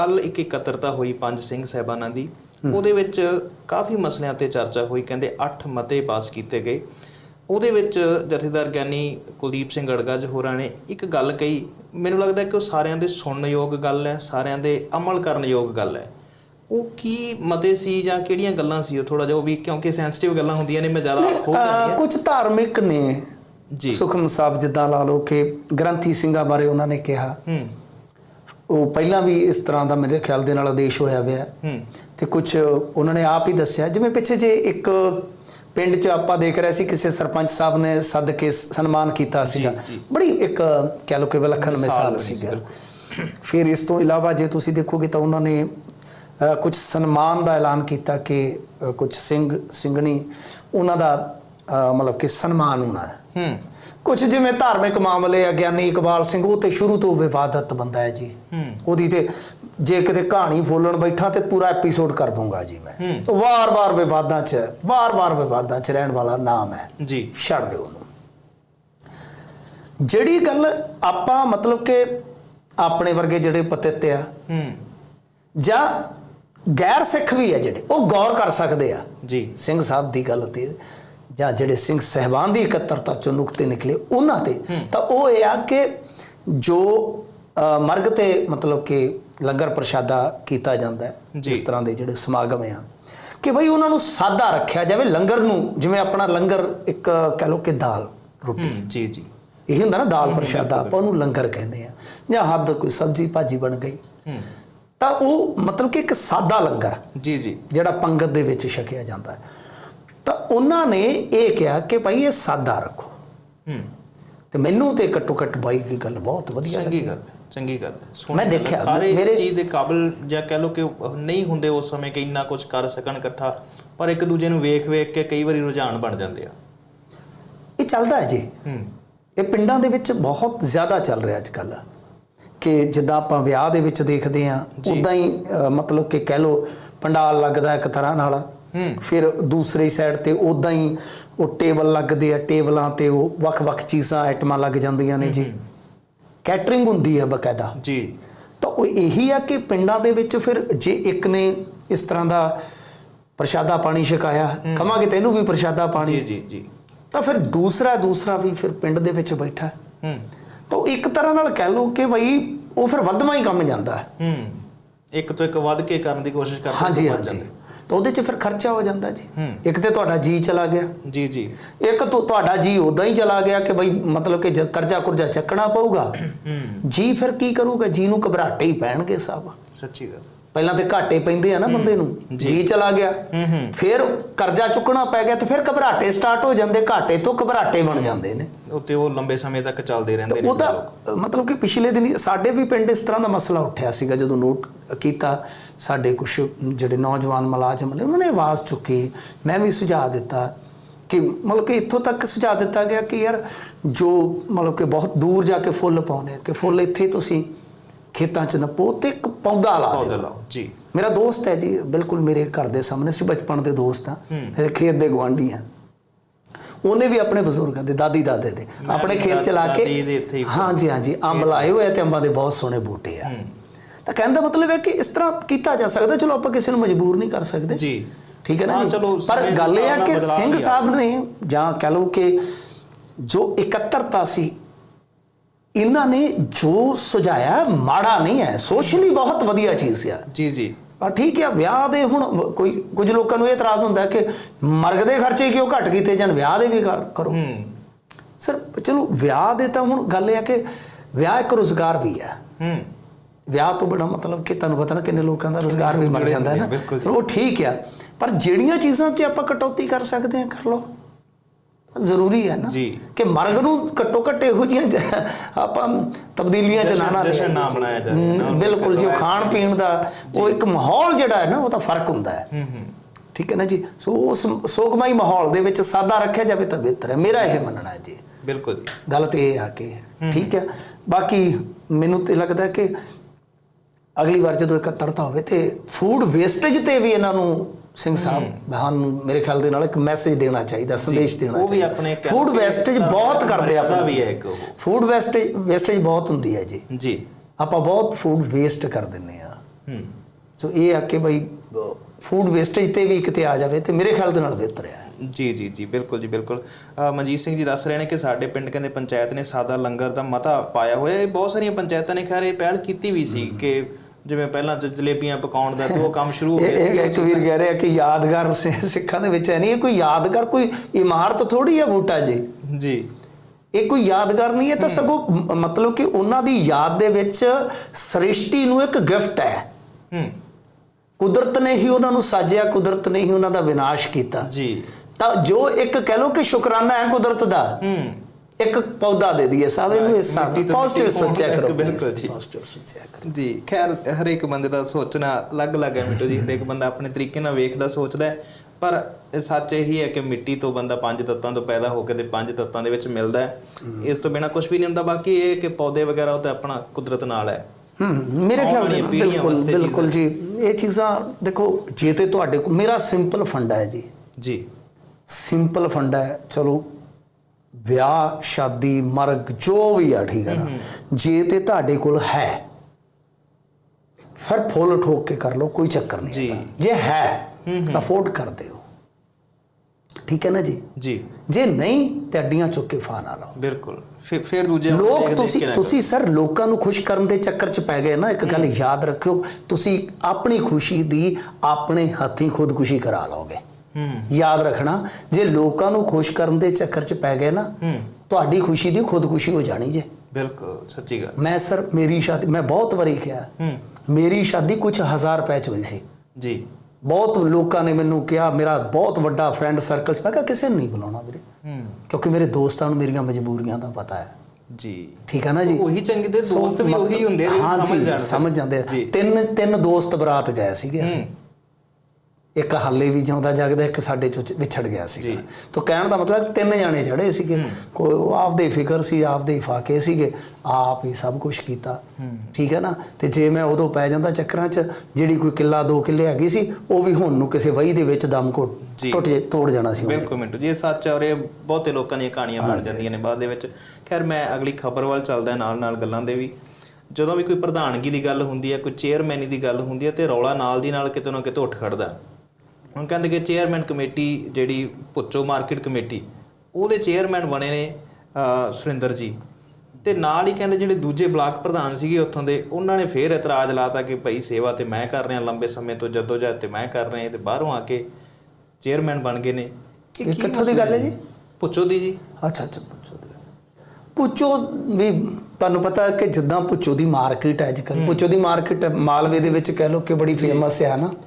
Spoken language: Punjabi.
ਕੱਲ ਇੱਕ ਇਕੱਤਰਤਾ ਹੋਈ ਪੰਜ ਸਿੰਘ ਸਹਿਬਾਨਾਂ ਦੀ। ਉਹਦੇ ਵਿੱਚ ਕਾਫੀ ਮਸਲਿਆਂ ਤੇ ਚਰਚਾ ਹੋਈ ਕਹਿੰਦੇ 8 ਮਤੇ ਪਾਸ ਕੀਤੇ ਗਏ। ਉਹਦੇ ਵਿੱਚ ਜਥੇਦਾਰ ਗਿਆਨੀ ਕੁਲਦੀਪ ਸਿੰਘ ਅੜਗਜ ਹੋਰਾਂ ਨੇ ਇੱਕ ਗੱਲ ਕਹੀ। ਮੈਨੂੰ ਲੱਗਦਾ ਕਿ ਉਹ ਸਾਰਿਆਂ ਦੇ ਸੁਣਨ ਯੋਗ ਗੱਲ ਹੈ ਸਾਰਿਆਂ ਦੇ ਅਮਲ ਕਰਨ ਯੋਗ ਗੱਲ ਹੈ। ਉਹ ਕੀ ਮਤੇ ਸੀ ਜਾਂ ਕਿਹੜੀਆਂ ਗੱਲਾਂ ਸੀ ਉਹ ਥੋੜਾ ਜਿਹਾ ਉਹ ਵੀ ਕਿਉਂਕਿ ਸੈਂਸਿਟਿਵ ਗੱਲਾਂ ਹੁੰਦੀਆਂ ਨੇ ਮੈਂ ਜ਼ਿਆਦਾ ਖੋਲ ਅਹ ਕੁਝ ਧਾਰਮਿਕ ਨੇ ਜੀ। ਸੁਖਮ ਸਾਹਿਬ ਜਿੱਦਾਂ ਲਾ ਲਓ ਕਿ ਗ੍ਰੰਥੀ ਸਿੰਘਾਂ ਬਾਰੇ ਉਹਨਾਂ ਨੇ ਕਿਹਾ। ਹੂੰ। ਉਹ ਪਹਿਲਾਂ ਵੀ ਇਸ ਤਰ੍ਹਾਂ ਦਾ ਮੇਰੇ ਖਿਆਲ ਦੇ ਨਾਲ ਆਦੇਸ਼ ਹੋਇਆ ਹੋਇਆ ਹੈ। ਤੇ ਕੁਝ ਉਹਨਾਂ ਨੇ ਆਪ ਹੀ ਦੱਸਿਆ। ਜਿਵੇਂ ਪਿੱਛੇ ਜੇ ਇੱਕ ਪਿੰਡ 'ਚ ਆਪਾਂ ਦੇਖ ਰਹੇ ਸੀ ਕਿਸੇ ਸਰਪੰਚ ਸਾਹਿਬ ਨੇ ਸੱਦ ਕੇ ਸਨਮਾਨ ਕੀਤਾ ਸੀਗਾ। ਬੜੀ ਇੱਕ ਕਹਿ ਲਓ ਕਿ ਵਿਲੱਖਣ ਮਿਸਾਲ ਸੀ, ਸੀਗਾ। ਫਿਰ ਇਸ ਤੋਂ ਇਲਾਵਾ ਜੇ ਤੁਸੀਂ ਦੇਖੋਗੇ ਤਾਂ ਉਹਨਾਂ ਨੇ ਕੁਝ ਸਨਮਾਨ ਦਾ ਐਲਾਨ ਕੀਤਾ ਕਿ ਕੁਝ ਸਿੰਘ ਸਿੰਘਣੀ ਉਹਨਾਂ ਦਾ ਮਤਲਬ ਕਿ ਸਨਮਾਨ ਹੋਣਾ ਹੈ। ਹੂੰ। ਕੁਝ ਜਿਵੇਂ ਧਾਰਮਿਕ ਮਾਮਲੇ ਆ ਗਿਆਨੀ ਇਕਬਾਲ ਸਿੰਘ ਉਹ ਤੇ ਸ਼ੁਰੂ ਤੋਂ ਵਿਵਾਦਤ ਬੰਦਾ ਹੈ ਜੀ। ਉਹਦੀ ਤੇ ਜੇ ਕਿਤੇ ਕਹਾਣੀ ਫੋਲਣ ਬੈਠਾ ਤੇ ਪੂਰਾ ਐਪੀਸੋਡ ਕਰ ਦੂੰਗਾ ਜੀ ਮੈਂ। ਵਾਰ-ਵਾਰ ਵਿਵਾਦਾਂ 'ਚ ਵਾਰ-ਵਾਰ ਵਿਵਾਦਾਂ 'ਚ ਰਹਿਣ ਵਾਲਾ ਨਾਮ ਹੈ। ਜੀ। ਛੱਡ ਦਿਓ ਉਹਨੂੰ। ਜਿਹੜੀ ਗੱਲ ਆਪਾਂ ਮਤਲਬ ਕਿ ਆਪਣੇ ਵਰਗੇ ਜਿਹੜੇ ਪਤਿਤ ਆ ਹੂੰ। ਜਾਂ ਗੈਰ ਸਿੱਖ ਵੀ ਆ ਜਿਹੜੇ ਉਹ ਗੌਰ ਕਰ ਸਕਦੇ ਆ। ਜੀ। ਸਿੰਘ ਸਾਹਿਬ ਦੀ ਗੱਲ ਤੇ ਜਾਂ ਜਿਹੜੇ ਸਿੰਘ ਸਹਿਬਾਨ ਦੀ ਇਕੱਤਰਤਾ ਚੋਂ ਨੁਕਤੇ ਨਿਕਲੇ ਉਹਨਾਂ ਤੇ ਤਾਂ ਉਹ ਇਹ ਆ ਕਿ ਜੋ ਮਰਗ ਤੇ ਮਤਲਬ ਕਿ ਲੰਗਰ ਪ੍ਰਸ਼ਾਦਾ ਕੀਤਾ ਜਾਂਦਾ ਹੈ। ਇਸ ਤਰ੍ਹਾਂ ਦੇ ਜਿਹੜੇ ਸਮਾਗਮ ਆ ਕਿ ਭਈ ਉਹਨਾਂ ਨੂੰ ਸਾਦਾ ਰੱਖਿਆ ਜਾਵੇ ਲੰਗਰ ਨੂੰ ਜਿਵੇਂ ਆਪਣਾ ਲੰਗਰ ਇੱਕ ਕਹ ਲਓ ਕਿ ਦਾਲ ਰੋਟੀ। ਜੀ ਜੀ। ਇਹ ਹੁੰਦਾ ਨਾ ਦਾਲ ਪ੍ਰਸ਼ਾਦਾ ਆਪਾਂ ਉਹਨੂੰ ਲੰਗਰ ਕਹਿੰਦੇ ਆ। ਜਾਂ ਹੱਦ ਕੋਈ ਸਬਜ਼ੀ ਭਾਜੀ ਬਣ ਗਈ। ਤਾਂ ਉਹ ਮਤਲਬ ਕਿ ਇੱਕ ਸਾਦਾ ਲੰਗਰ ਜੀ ਜੀ। ਜਿਹੜਾ ਪੰਗਤ ਦੇ ਵਿੱਚ ਛਕਿਆ ਜਾਂਦਾ ਹੈ। ਤਾਂ ਉਹਨਾਂ ਨੇ ਇਹ ਕਿਹਾ ਕਿ ਭਾਈ ਇਹ ਸਾਦਾ ਰੱਖੋ। ਹੂੰ। ਤੇ ਮੈਨੂੰ ਤੇ ਘੱਟੋ ਘੱਟ ਬਾਈ ਦੀ ਗੱਲ ਬਹੁਤ ਵਧੀਆ ਚੰਗੀ ਲੱਗੀ। ਗੱਲ ਚੰਗੀ ਗੱਲ। ਮੈਂ ਗੱਲ ਹੈ। ਦੇਖਿਆ, ਸਾਰੇ ਚੀਜ਼ ਦੇ ਕਾਬਿਲ ਜਾਂ ਕਹਿ ਲਓ ਕਿ ਨਹੀਂ ਹੁੰਦੇ ਉਸ ਸਮੇਂ ਕਿ ਇੰਨਾ ਕੁਝ ਕਰ ਸਕਣ ਇਕੱਠਾ ਪਰ ਇੱਕ ਦੂਜੇ ਨੂੰ ਵੇਖ ਵੇਖ ਕੇ ਕਈ ਵਾਰੀ ਰੁਝਾਨ ਬਣ ਜਾਂਦੇ ਆ। ਇਹ ਚੱਲਦਾ ਹੈ ਜੀ। ਹੂੰ। ਇਹ ਪਿੰਡਾਂ ਦੇ ਵਿੱਚ ਬਹੁਤ ਜ਼ਿਆਦਾ ਚੱਲ ਰਿਹਾ ਅੱਜ ਕੱਲ ਕਿ ਜਿੱਦਾਂ ਆਪਾਂ ਵਿਆਹ ਦੇ ਵਿੱਚ ਦੇਖਦੇ ਆ। ਉਦਾਂ ਹੀ ਮਤਲਬ ਕਿ ਕਹਿ ਲਓ ਪੰਡਾਲ ਲੱਗਦਾ ਇੱਕ ਤਰ੍ਹਾਂ ਨਾਲ। ਫਿਰ ਦੂਸਰੀ ਸਾਈਡ ਤੇ ਉਦਾਂ ਹੀ ਉਹ ਟੇਬਲ ਲੱਗਦੇ ਆ ਟੇਬਲਾਂ ਤੇ ਉਹ ਵੱਖ-ਵੱਖ ਚੀਜ਼ਾਂ ਆਈਟਮਾਂ ਲੱਗ ਜਾਂਦੀਆਂ ਨੇ ਜੀ। ਕੈਟਰਿੰਗ ਹੁੰਦੀ ਹੈ ਬਕਾਇਦਾ। ਜੀ। ਤਾਂ ਉਹ ਇਹੀ ਆ ਕਿ ਪਿੰਡਾਂ ਦੇ ਵਿੱਚ ਫਿਰ ਜੇ ਇੱਕ ਨੇ ਇਸ ਤਰ੍ਹਾਂ ਦਾ ਪ੍ਰਸ਼ਾਦਾ ਪਾਣੀ ਛਕਾਇਆ ਕਵਾਂਗੇ ਤੈਨੂੰ ਵੀ ਪ੍ਰਸ਼ਾਦਾ ਜੀ ਪਾਣੀ। ਜੀ ਜੀ ਤਾਂ ਫਿਰ ਦੂਸਰਾ ਦੂਸਰਾ ਵੀ ਫਿਰ ਪਿੰਡ ਦੇ ਵਿੱਚ ਬੈਠਾ। ਹੈ। ਤਾਂ ਇੱਕ ਤਰ੍ਹਾਂ ਨਾਲ ਕਹਿ ਲਓ ਕਿ ਭਈ ਉਹ ਫਿਰ ਵੱਧਵਾ ਹੀ ਕੰਮ ਜਾਂਦਾ। ਹੈ। ਇੱਕ ਤੋਂ ਇੱਕ ਵੱਧ ਕੇ ਕਰਨ ਦੀ ਕੋਸ਼ਿਸ਼ ਕਰਦੇ ਹਾਂਜੀ ਹਾਂਜੀ। ਤਾਂ ਉਹਦੇ 'ਚ ਫਿਰ ਖਰਚਾ ਹੋ ਜਾਂਦਾ ਜੀ। ਇੱਕ ਤੇ ਤੁਹਾਡਾ ਜੀ ਚਲਾ ਗਿਆ। ਜੀ ਜੀ। ਇੱਕ ਤੋਂ ਤੁਹਾਡਾ ਜੀ ਉਦਾਂ ਹੀ ਚਲਾ ਗਿਆ ਕਿ ਭਈ ਮਤਲਬ ਕਿ ਕਰਜ਼ਾ ਕੁਰਜ਼ਾ ਚੱਕਣਾ ਪਊਗਾ। ਜੀ ਫਿਰ ਕੀ ਕਰੂਗਾ? ਜੀ ਨੂੰ ਘਬਰਾਟੇ ਹੀ ਪੈਣਗੇ ਸਭ। ਸੱਚੀ ਗੱਲ। ਪਹਿਲਾਂ ਤੇ ਘਾਟੇ ਪੈਂਦੇ ਆ ਨਾ ਬੰਦੇ ਨੂੰ। ਜੀ। ਚਲਾ ਗਿਆ। ਫਿਰ ਕਰਜ਼ਾ ਚੁੱਕਣਾ ਪੈ ਗਿਆ ਤੇ ਫਿਰ ਘਬਰਾਟੇ ਸਟਾਰਟ ਹੋ ਜਾਂਦੇ। ਘਾਟੇ ਤੋਂ ਘਬਰਾਟੇ ਬਣ ਜਾਂਦੇ ਨੇ। ਉਹ ਤੇ ਉਹ ਲੰਬੇ ਸਮੇਂ ਤੱਕ ਚੱਲਦੇ ਰਹਿੰਦੇ ਨੇ ਉਹਦਾ ਮਤਲਬ ਕਿ ਪਿਛਲੇ ਦਿਨ ਸਾਡੇ ਵੀ ਪਿੰਡ ਇਸ ਤਰ੍ਹਾਂ ਦਾ ਮਸਲਾ ਉੱਠਿਆ ਸੀਗਾ ਜਦੋਂ ਨੋਟ ਕੀਤਾ। ਸਾਡੇ ਕੁਝ ਜਿਹੜੇ ਨੌਜਵਾਨ ਮੁਲਾਜ਼ਮ ਨੇ ਉਹਨਾਂ ਨੇ ਆਵਾਜ਼ ਚੁੱਕੀ। ਮੈਂ ਵੀ ਸੁਝਾਅ ਦਿੱਤਾ ਕਿ ਮਤਲਬ ਕਿ ਇੱਥੋਂ ਤੱਕ ਸੁਝਾਅ ਦਿੱਤਾ ਗਿਆ ਕਿ ਯਾਰ ਜੋ ਮਤਲਬ ਕਿ ਬਹੁਤ ਦੂਰ ਜਾ ਕੇ ਫੁੱਲ ਪਾਉਣੇ ਆ ਕਿ ਫੁੱਲ ਇੱਥੇ ਤੁਸੀਂ ਖੇਤਾਂ 'ਚ ਨਪੋ ਤੇ ਇੱਕ ਪੌਦਾ ਲਾ ਪੌਦਾ ਲਾਓ ਜੀ। ਮੇਰਾ ਦੋਸਤ ਹੈ ਜੀ ਬਿਲਕੁਲ ਮੇਰੇ ਘਰ ਦੇ ਸਾਹਮਣੇ ਸੀ ਬਚਪਨ ਦੇ ਦੋਸਤ ਆ ਹੂੰ। ਖੇਤ ਦੇ ਗਵਾਂਢੀ ਆ ਉਹਨੇ ਵੀ ਆਪਣੇ ਬਜ਼ੁਰਗਾਂ ਦੇ ਦਾਦੀ ਦਾਦੇ ਦੇ ਆਪਣੇ ਖੇਤ ਚ ਲਾ ਦਾਦੀ ਦੇ ਕੇ ਹੀ ਹਾਂਜੀ ਹਾਂਜੀ ਅੰਬ ਲਾਏ ਹੋਏ ਤੇ ਅੰਬਾਂ ਦੇ ਬਹੁਤ ਸੋਹਣੇ ਬੂਟੇ ਆ। ਹੂੰ। ਤਾਂ ਕਹਿਣ ਦਾ ਮਤਲਬ ਹੈ ਕਿ ਇਸ ਤਰ੍ਹਾਂ ਕੀਤਾ ਜਾ ਸਕਦਾ ਚਲੋ ਆਪਾਂ ਕਿਸੇ ਨੂੰ ਮਜਬੂਰ ਨਹੀਂ ਕਰ ਸਕਦੇ। ਜੀ। ਠੀਕ ਹੈ ਨਾ? ਚਲੋ ਪਰ ਗੱਲ ਇਹ ਹੈ ਕਿ ਸਿੰਘ ਸਾਹਿਬ ਨੇ ਜਾਂ ਕਹ ਲਓ ਕਿ ਜੋ ਇਕੱਤਰਤਾ ਸੀ ਇਹਨਾਂ ਨੇ ਜੋ ਸੁਝਾਇਆ ਮਾੜਾ ਨਹੀਂ ਹੈ। ਸੋਸ਼ਲੀ ਬਹੁਤ ਵਧੀਆ ਚੀਜ਼ ਆ। ਜੀ ਜੀ। ਆ ਠੀਕ ਹੈ ਵਿਆਹ ਦੇ ਹੁਣ ਕੋਈ ਕੁਝ ਲੋਕਾਂ ਨੂੰ ਇਹ ਇਤਰਾਜ਼ ਹੁੰਦਾ ਕਿ ਮਰਗ ਦੇ ਖਰਚੇ ਕਿਉਂ ਘੱਟ ਕੀਤੇ ਜਾਣ ਵਿਆਹ ਦੇ ਵੀ ਕਰ- ਕਰੋ। ਹੂੰ। ਸਰ ਚਲੋ ਵਿਆਹ ਦੇ ਤਾਂ ਹੁਣ ਗੱਲ ਇਹ ਹੈ ਕਿ ਵਿਆਹ ਇੱਕ ਰੋਜ਼ਗਾਰ ਵੀ ਹੈ। ਹੂੰ। ਵਿਆਹ ਤੋਂ ਬੜਾ ਮਤਲਬ ਕਿ ਤੁਹਾਨੂੰ ਪਤਾ ਨਾ ਕਿੰਨੇ ਲੋਕਾਂ ਦਾ ਰੋਜ਼ਗਾਰ ਵੀ ਮਰ ਜਾਂਦਾ ਹੈ ਨਾ। ਆ, ਉਹ ਠੀਕ ਆ ਪਰ ਜਿਹੜੀਆਂ ਚੀਜ਼ਾਂ 'ਚ ਆਪਾਂ ਕਟੌਤੀ ਕਰ ਸਕਦੇ ਹਾਂ ਕਰ ਲਓ। ਜ਼ਰੂਰੀ ਹੈ ਨਾ। ਕਿ ਮਰਗ ਨੂੰ ਘੱਟੋ ਘੱਟ ਇਹੋ ਜਿਹੀਆਂ ਜ- ਆਪਾਂ ਤਬਦੀਲੀਆਂ ਚ ਨਾ ਨਾ ਜਸ਼ਨ ਨਾ। ਮਨਾਇਆ ਜਾਵੇ, ਬਿਲਕੁਲ ਜੀ ਖਾਣ ਪੀਣ ਦਾ ਉਹ ਇੱਕ ਮਾਹੌਲ ਜਿਹੜਾ ਹੈ ਨਾ ਉਹ ਤਾਂ ਫ਼ਰਕ ਹੁੰਦਾ ਹੈ। ਹੂੰ ਹੂੰ। ਠੀਕ ਹੈ ਨਾ ਜੀ? ਸੋ ਉਸ ਸੋਗਮਈ ਮਾਹੌਲ ਦੇ ਵਿੱਚ ਸਾਦਾ ਰੱਖਿਆ ਜਾਵੇ ਤਾਂ ਬਿਹਤਰ ਹੈ। ਮੇਰਾ ਇਹ ਮੰਨਣਾ ਹੈ ਜੀ। ਬਿਲਕੁਲ ਜੀ। ਗੱਲ ਤੇ ਇਹ ਆ ਕਿ। ਠੀਕ ਹੈ? ਬਾਕੀ ਮੈਨੂੰ ਤੇ ਲੱਗਦਾ ਕਿ ਅਗਲੀ ਵਾਰ ਜਦੋਂ ਇਕੱਤਰਤਾ ਹੋਵੇ ਤੇ ਫੂਡ ਵੇਸਟੇਜ ਤੇ ਵੀ ਇਹਨਾਂ ਨੂੰ ਸਿੰਘ ਸਾਹਿਬ ਬਹਾਨ ਨੂੰ ਮੇਰੇ ਖਿਆਲ ਦੇ ਨਾਲ ਇੱਕ ਮੈਸੇਜ ਦੇਣਾ ਚਾਹੀਦਾ ਸੰਦੇਸ਼ ਦੇਣਾ ਉਹ ਵੀ ਚਾਹੀਦਾ। ਆਪਣੇ ਫੂਡ ਵੇਸਟੇਜ ਬਹੁਤ ਕਰਦੇ ਆ ਮਰਿਆਦਾ ਵੀ ਹੈ ਇੱਕ ਉਹ। ਫੂਡ ਵੇਸਟੇਜ ਵੇਸਟੇਜ ਬਹੁਤ ਹੁੰਦੀ ਹੈ ਜੀ। ਜੀ। ਆਪਾਂ ਬਹੁਤ ਫੂਡ ਵੇਸਟ ਕਰ ਦਿੰਨੇ ਆ ਹੂੰ। ਸੋ ਇਹ ਆ ਕਿ ਬਈ ਫੂਡ ਵੇਸਟੇਜ ਤੇ ਵੀ ਕਿਤੇ ਆ ਜਾਵੇ ਤੇ ਮੇਰੇ ਖਿਆਲ ਦੇ ਨਾਲ ਬਿਹਤਰ ਹੈ। ਜੀ ਜੀ ਜੀ ਬਿਲਕੁਲ ਜੀ ਬਿਲਕੁਲ। ਮਨਜੀਤ ਸਿੰਘ ਜੀ ਦੱਸ ਰਹੇ ਨੇ ਕਿ ਸਾਡੇ ਪਿੰਡ ਕਹਿੰਦੇ ਪੰਚਾਇਤ ਨੇ ਸਾਦਾ ਲੰਗਰ ਦਾ ਮਤਾ ਪਾਇਆ ਹੋਇਆ। ਇਹ ਬਹੁਤ ਸਾਰੀਆਂ ਪੰਚਾਇਤਾਂ ਨੇ ਖੈਰ ਇਹ ਪਹਿਲ ਕੀਤੀ ਵੀ ਸੀ ਕਿ ਜਿਵੇਂ ਪਹਿਲਾਂ ਜਲੇਬੀਆਂ ਪਕਾਉਣ ਦਾ ਉਹ ਕੰਮ ਸ਼ੁਰੂ ਹੋ ਇਹ ਗਿਆ ਇਹ ਇੱਕ ਵੀਰ ਕਹਿ ਰਿਹਾ ਕਿ ਯਾਦਗਾਰ ਸਿ- ਸਿੱਖਾਂ ਦੇ ਵਿੱਚ ਹੈ ਨਹੀਂ ਇਹ ਕੋਈ ਯਾਦਗਾਰ ਕੋਈ ਇਮਾਰਤ ਥੋੜੀ ਹੈ ਬੂਟਾ ਜੀ। ਜੀ। ਇਹ ਕੋਈ ਯਾਦਗਾਰ ਨਹੀਂ ਹੈ ਤਾਂ ਸਗੋਂ ਮਤਲਬ ਕਿ ਉਹਨਾਂ ਦੀ ਯਾਦ ਦੇ ਵਿੱਚ ਸ੍ਰਿਸ਼ਟੀ ਨੂੰ ਇੱਕ ਗਿਫਟ ਹੈ। ਹੂੰ। ਕੁਦਰਤ ਨੇ ਹੀ ਉਹਨਾਂ ਨੂੰ ਸਾਜਿਆ ਕੁਦਰਤ ਨੇ ਹੀ ਉਹਨਾਂ ਦਾ ਵਿਨਾਸ਼ ਕੀਤਾ। ਜੀ। ਤਾਂ ਜੋ ਇੱਕ ਕਹਿ ਲੋ ਕਿ ਸ਼ੁਕਰਾਨਾ ਹੈ ਕੁਦਰਤ ਦਾ। ਹੂੰ। ਇੱਕ ਪੌਦਾ ਦੇ ਦਈਏ ਸਭ ਇਹਨੂੰ ਇਸ ਤੋਂ ਪੋਜ਼ਿਟਿਵ ਸੋਚਿਆ ਕਰੋ ਬਿਲਕੁਲ ਜੀ। ਪੋਜ਼ਿਟਿਵ ਸੋਚਿਆ ਕਰੋ। ਜੀ ਖੈਰ ਹਰੇਕ ਬੰਦੇ ਦਾ ਸੋਚਣਾ ਅਲੱਗ-ਅਲੱਗ ਹੈ ਮਿੱਟੂ ਜੀ ਹਰੇਕ ਬੰਦਾ ਆਪਣੇ ਤਰੀਕੇ ਨਾਲ ਵੇਖਦਾ ਸੋਚਦਾ ਹੈ। ਪਰ ਸੱਚ ਇਹੀ ਹੈ ਕਿ ਮਿੱਟੀ ਤੋਂ ਬੰਦਾ ਪੰਜ ਤੱਤਾਂ ਤੋਂ ਪੈਦਾ ਹੋ ਕੇ ਤੇ ਪੰਜ ਤੱਤਾਂ ਦੇ ਵਿੱਚ ਮਿਲਦਾ ਹੈ। ਇਸ ਤੋਂ ਬਿਨਾ ਕੁਝ ਵੀ ਨਹੀਂ ਹੁੰਦਾ ਬਾਕੀ ਇਹ ਕਿ ਪੌਦੇ ਵਗੈਰਾ ਉਹ ਤਾਂ ਆਪਣਾ ਕੁਦਰਤ ਨਾਲ ਹੈ। ਮੇਰੇ ਖਿਆਲ ਦੇ ਬਿਲਕੁਲ ਬਿਲਕੁਲ ਜੀ। ਇਹ ਚੀਜ਼ਾਂ ਦੇਖੋ ਜੇ ਤੇ ਤੁਹਾਡੇ ਕੋਲ ਮੇਰਾ ਸਿੰਪਲ ਫੰਡਾ ਹੈ ਜੀ। ਜੀ। ਸਿੰਪਲ ਫੰਡਾ ਹੈ ਚਲੋ ਵਿਆਹ ਸ਼ਾਦੀ ਮਰਗ ਜੋ ਵੀ ਆ ਠੀਕ ਹੈ ਨਾ ਜੇ ਤੇ ਤੁਹਾਡੇ ਕੋਲ ਹੈ ਫਿਰ ਫੁੱਲ ਠੋਕ ਕੇ ਕਰ ਲਓ ਕੋਈ ਚੱਕਰ ਨਹੀਂ ਜੀ। ਹੈ ਅਫੋਰਡ ਕਰਦੇ ਹੋ ਠੀਕ ਹੈ ਨਾ ਜੀ? ਜੀ। ਜੇ ਨਹੀਂ ਤੇ ਅੱਡੀਆਂ ਚੁੱਕ ਕੇ ਫਾ ਨਾ ਲਾਓ। ਬਿਲਕੁਲ। ਫਿਰ ਫਿਰ ਦੂਜੇ ਲੋਕ ਤੁਸੀਂ ਤੁਸੀਂ ਸਰ ਲੋਕਾਂ ਨੂੰ ਖੁਸ਼ ਕਰਨ ਦੇ ਚੱਕਰ 'ਚ ਪੈ ਗਏ ਨਾ ਇੱਕ ਗੱਲ ਯਾਦ ਰੱਖਿਓ ਤੁਸੀਂ ਆਪਣੀ ਖੁਸ਼ੀ ਦੀ ਆਪਣੇ ਹੱਥੀਂ ਖੁਦਕੁਸ਼ੀ ਕਰਾ ਲਓਗੇ। ਯਾਦ ਰੱਖਣਾ ਜੇ ਲੋਕਾਂ ਨੂੰ ਖੁਸ਼ ਕਰਨ ਦੇ ਚੱਕਰ 'ਚ ਪੈ ਗਏ ਨਾ ਤੁਹਾਡੀ ਖੁਸ਼ੀ ਦੀ ਖੁਦਕੁਸ਼ੀ ਹੋ ਜਾਣੀ ਜੇ। ਬਿਲਕੁਲ ਸੱਚੀ ਗੱਲ। ਮੈਂ ਸਰ ਮੇਰੀ ਸ਼ਾਦੀ ਮੈਂ ਬਹੁਤ ਵਾਰੀ ਕਿਹਾ ਮੇਰੀ ਸ਼ਾਦੀ ਕੁਝ ਹਜ਼ਾਰ ਰੁਪਏ 'ਚ ਹੋਈ ਸੀ। ਜੀ। ਬਹੁਤ ਲੋਕਾਂ ਨੇ ਮੈਨੂੰ ਕਿਹਾ ਮੇਰਾ ਬਹੁਤ ਵੱਡਾ ਫਰੈਂਡ ਸਰਕਲ ਸੀ ਮੈਂ ਕਿਹਾ ਕਿਸੇ ਨੂੰ ਨਹੀਂ ਬੁਲਾਉਣਾ ਵੀਰੇ। ਹੂੰ। ਕਿਉਂਕਿ ਮੇਰੇ ਦੋਸਤਾਂ ਨੂੰ ਮੇਰੀਆਂ ਮਜਬੂਰੀਆਂ ਦਾ ਪਤਾ ਹੈ। ਜੀ। ਠੀਕ ਹੈ ਨਾ ਜੀ? ਉਹੀ ਚੰਗੇ ਤੇ ਦੋਸਤ ਵੀ ਉਹੀ ਹੁੰਦੇ ਨੇ, ਸਮਝ ਜੀ, ਜਾਣਦੇ। ਸਮਝ ਜਾਂਦੇ। ਤਿੰਨ ਤਿੰਨ ਦੋਸਤ ਬਰਾਤ ਗਏ ਸੀਗੇ ਅਸੀਂ। ਇੱਕ ਹਾਲੇ ਵੀ ਜਿਉਂਦਾ ਜਾਗਦਾ ਇੱਕ ਸਾਡੇ ਚੋਂ ਵਿਛੜ ਗਿਆ ਸੀ। ਤਾਂ ਕਹਿਣ ਦਾ ਮਤਲਬ ਤਿੰਨ ਜਾਣੇ ਚੜੇ ਸੀਗੇ। ਕੋਈ ਉਹ ਆਪਦੇ ਫਿਕਰ ਸੀ ਆਪਦੇ ਹੀ ਫਾਕੇ ਸੀਗੇ। ਆਪ ਹੀ ਸਭ ਕੁਝ ਕੀਤਾ। ਠੀਕ ਹੈ ਨਾ? ਤੇ ਜੇ ਮੈਂ ਉਦੋਂ ਪੈ ਜਾਂਦਾ ਚੱਕਰਾਂ 'ਚ ਜਿਹੜੀ ਕੋਈ ਕਿੱਲਾ ਦੋ ਕਿੱਲੇ ਹੈਗੀ ਸੀ ਉਹ ਵੀ ਹੁਣ ਨੂੰ ਕਿਸੇ ਵਹੀ ਦੇ ਵਿੱਚ ਦਮ ਘੁੱਟ ਜੀ। ਟੁੱਟ ਜੇ- ਤੋੜ ਜਾਣਾ ਸੀ। ਬਿਲਕੁਲ ਮਿੰਟੂ ਜੀ ਇਹ ਸੱਚ ਹੈ ਔਰ ਇਹ ਬਹੁਤੇ ਲੋਕਾਂ ਦੀਆਂ ਕਹਾਣੀਆਂ ਬਣ ਜਾਂਦੀਆਂ ਨੇ ਬਾਅਦ ਦੇ ਵਿੱਚ। ਖੈਰ ਮੈਂ ਅਗਲੀ ਖਬਰ ਵੱਲ ਚੱਲਦਾ ਨਾਲ ਨਾਲ ਗੱਲਾਂ ਦੇ ਵੀ। ਜਦੋਂ ਵੀ ਕੋਈ ਪ੍ਰਧਾਨਗੀ ਦੀ ਗੱਲ ਹੁੰਦੀ ਹੈ ਕੋਈ ਚੇਅਰਮੈਨੀ ਦੀ ਗੱਲ ਹੁੰਦੀ ਹੈ ਤੇ ਰੌਲਾ ਨਾਲ ਦੀ ਨਾਲ ਕਿਤੇ ਨਾ ਕਿਤੇ ਉੱਠ ਖੜਦਾ ਹੁਣ ਕਹਿੰਦੇ ਕਿ ਚੇਅਰਮੈਨ ਕਮੇਟੀ ਜਿਹੜੀ ਪੁੱਚੋ ਮਾਰਕੀਟ ਕਮੇਟੀ ਉਹਦੇ ਚੇਅਰਮੈਨ ਬਣੇ ਨੇ ਸੁਰਿੰਦਰ ਜੀ। ਤੇ ਨਾਲ ਹੀ ਕਹਿੰਦੇ ਜਿਹੜੇ ਦੂਜੇ ਬਲਾਕ ਪ੍ਰਧਾਨ ਸੀਗੇ ਉੱਥੋਂ ਦੇ ਉਹਨਾਂ ਨੇ ਫੇਰ ਇਤਰਾਜ਼ ਲਾਤਾ ਕਿ ਭਾਈ ਸੇਵਾ ਤੇ ਮੈਂ ਕਰ ਰਿਹਾ ਲੰਬੇ ਸਮੇਂ ਤੋਂ ਜਦੋਜਹਿਦ ਤੇ ਮੈਂ ਕਰ ਰਿਹਾ ਤੇ ਬਾਹਰੋਂ ਆ ਕੇ ਚੇਅਰਮੈਨ ਬਣ ਗਏ ਨੇ। ਇਹ ਕੀ ਕਿੱਥੋਂ ਦੀ ਗੱਲ ਹੈ ਜੀ? ਪੁੱਛੋ ਦੀ ਜੀ। ਅੱਛਾ ਅੱਛਾ ਪੁੱਛੋ ਦੇ। ਪੁੱਛੋ ਵੀ ਤੁਹਾਨੂੰ ਪਤਾ ਕਿ ਜਿੱਦਾਂ ਪੁੱਛੋ ਦੀ ਮਾਰਕੀਟ ਹੈ ਅੱਜ ਕੱਲ੍ਹ ਪੁੱਛੋ ਦੀ ਮਾਰਕੀਟ ਮਾਲਵੇ ਦੇ ਵਿੱਚ ਕਹਿ ਲਓ ਕਿ ਬੜੀ ਫੇਮਸ ਹੈ ਨਾ।